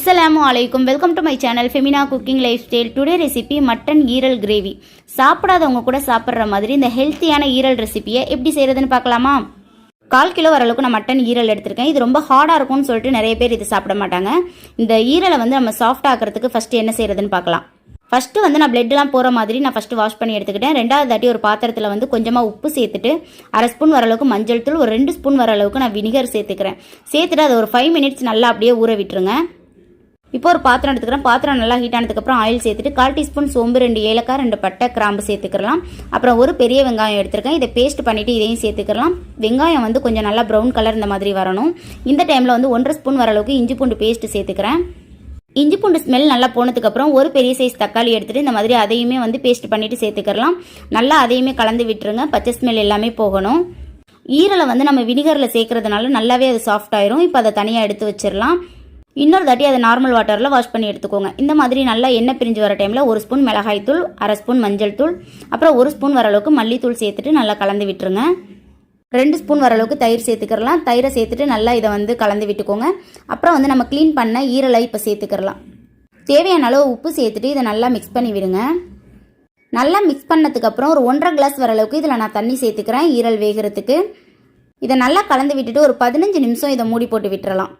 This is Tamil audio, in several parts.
அஸ்ஸலாமு அலைக்கும் welcome to my channel Femina cooking lifestyle today recipe mutton ஈரல் கிரேவி சாப்பிடாதவங்க கூட சாப்பிட்ற மாதிரி இந்த ஹெல்த்தியான ஈரல் ரெசிபியை எப்படி செய்கிறதுன்னு பார்க்கலாமா? கால் கிலோ வர அளவுக்கு நான் மட்டன் ஈரல் எடுத்திருக்கேன். இது ரொம்ப ஹார்டாக இருக்கும்னு சொல்லிட்டு நிறைய பேர் இது சாப்பிட மாட்டாங்க. இந்த ஈரலை வந்து நம்ம சாஃப்ட் ஆக்கிறதுக்கு ஃபஸ்ட்டு என்ன செய்கிறதுன்னு பார்க்கலாம். ஃபஸ்ட்டு வந்து நான் பிளட்லாம் போகிற மாதிரி நான் ஃபஸ்ட்டு வாஷ் பண்ணி எடுத்துக்கிட்டேன். ரெண்டாவது தாட்டி ஒரு பாத்திரத்தில் வந்து கொஞ்சமாக உப்பு சேர்த்துட்டு அரை ஸ்பூன் வர அளவுக்கு மஞ்சள் தூள் ஒரு ரெண்டு ஸ்பூன் வர அளவுக்கு நான் வினிகர் சேர்த்துக்கிறேன். சேர்த்துட்டு அதை ஒரு ஃபைவ் மினிட்ஸ் நல்லா அப்படியே ஊற விட்டுருங்க. இப்போ ஒரு பாத்திரம் எடுத்துக்கிறேன். பாத்திரம் நல்லா ஹீட் ஆனதுக்கப்புறம் ஆயில் சேர்த்துட்டு கால் டீஸ்பூன் சோம்பு ரெண்டு ஏலக்காய் ரெண்டு பட்டை கிராம்பு சேர்த்துக்கலாம். அப்புறம் ஒரு பெரிய வெங்காயம் எடுத்துருக்கேன். இதை பேஸ்ட் பண்ணிவிட்டு இதையும் சேர்த்துக்கலாம். வெங்காயம் வந்து கொஞ்சம் நல்லா ப்ரௌன் கலர் இந்த மாதிரி வரணும். இந்த டைமில் வந்து ஒன்றரை ஸ்பூன் வர அளவுக்கு இஞ்சி பூண்டு பேஸ்ட் சேர்த்துக்கிறேன். இஞ்சி பூண்டு ஸ்மெல் நல்லா போனதுக்கப்புறம் ஒரு பெரிய சைஸ் தக்காளி எடுத்துட்டு இந்த மாதிரி அதையுமே வந்து பேஸ்ட் பண்ணிட்டு சேர்த்துக்கலாம். நல்லா அதையுமே கலந்து விட்டுருங்க. பச்சை ஸ்மெல் எல்லாமே போகணும். ஈரலை வந்து நம்ம வினிகரில் சேர்க்கறதுனால நல்லாவே அது சாஃப்ட் ஆயிரும். இப்போ அதை தனியாக எடுத்து வச்சிடலாம். இன்னொரு தாட்டி அதை நார்மல் வாட்டரில் வாஷ் பண்ணி எடுத்துக்கோங்க. இந்த மாதிரி நல்லா எண்ணெய் பிரிஞ்சு வர டைமில் ஒரு ஸ்பூன் மிளகாய் தூள் அரை ஸ்பூன் மஞ்சள் தூள் அப்புறம் ஒரு ஸ்பூன் வர அளவுக்கு மல்லித்தூள் சேர்த்துட்டு நல்லா கலந்து விட்டுருங்க. ரெண்டு ஸ்பூன் வர அளவுக்கு தயிர் சேர்த்துக்கிறலாம். தயிரை சேர்த்துட்டு நல்லா இதை வந்து கலந்து விட்டுக்கோங்க. அப்புறம் வந்து நம்ம க்ளீன் பண்ண ஈரலை இப்போ சேர்த்துக்கிறலாம். தேவையான அளவு உப்பு சேர்த்துட்டு இதை நல்லா மிக்ஸ் பண்ணி விடுங்க. நல்லா மிக்ஸ் பண்ணதுக்கப்புறம் ஒரு ஒன்றரை கிளாஸ் வர அளவுக்கு இதில் நான் தண்ணி சேர்த்துக்கிறேன். ஈரல் வேகிறதுக்கு. இதை நல்லா கலந்து விட்டுட்டு ஒரு பதினஞ்சு நிமிஷம் இதை மூடி போட்டு விட்டுறலாம்.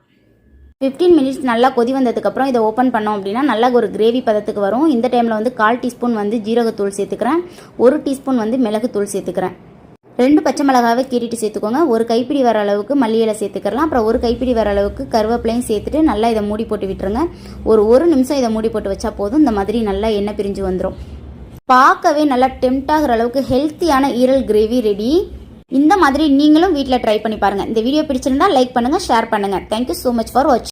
ஃபிஃப்டீன் மினிட்ஸ் நல்லா கொதி வந்ததுக்கப்புறம் இதை ஓப்பன் பண்ணோம் அப்படின்னா நல்லா ஒரு கிரேவி பதத்துக்கு வரும். இந்த டைமில் வந்து கால் டீஸ்பூன் வந்து ஜீரகத்தூள் சேர்த்துக்கிறேன். ஒரு டீஸ்பூன் வந்து மிளகுத்தூள் சேர்த்துக்கிறேன். ரெண்டு பச்சை மிளகாவை கீறிட்டு சேர்த்துக்கோங்க. ஒரு கைப்பிடி வர அளவுக்கு மல்லியலை சேர்த்துக்கலாம். அப்புறம் ஒரு கைப்பிடி வர அளவுக்கு கருவேப்பிலையும் சேர்த்துட்டு நல்லா இதை மூடி போட்டு விட்டுருங்க. ஒரு ஒரு நிமிஷம் இதை மூடி போட்டு வச்சா போதும். இந்த மாதிரி நல்லா எண்ணெய் பிரிஞ்சு வந்துடும் பார்க்கவே நல்லா டெம்ட் ஆகிற அளவுக்கு ஹெல்த்தியான ஈரல் கிரேவி ரெடி இந்த மாதிரி நீங்களும் வீட்டில் ட்ரை பண்ணி பாருங்கள் இந்த வீடியோ பிடிச்சிருந்தா லைக் பண்ணுங்கள் ஷேர் பண்ணுங்கள் தேங்க்யூ ஸோ மச் ஃபார் வாட்சிங்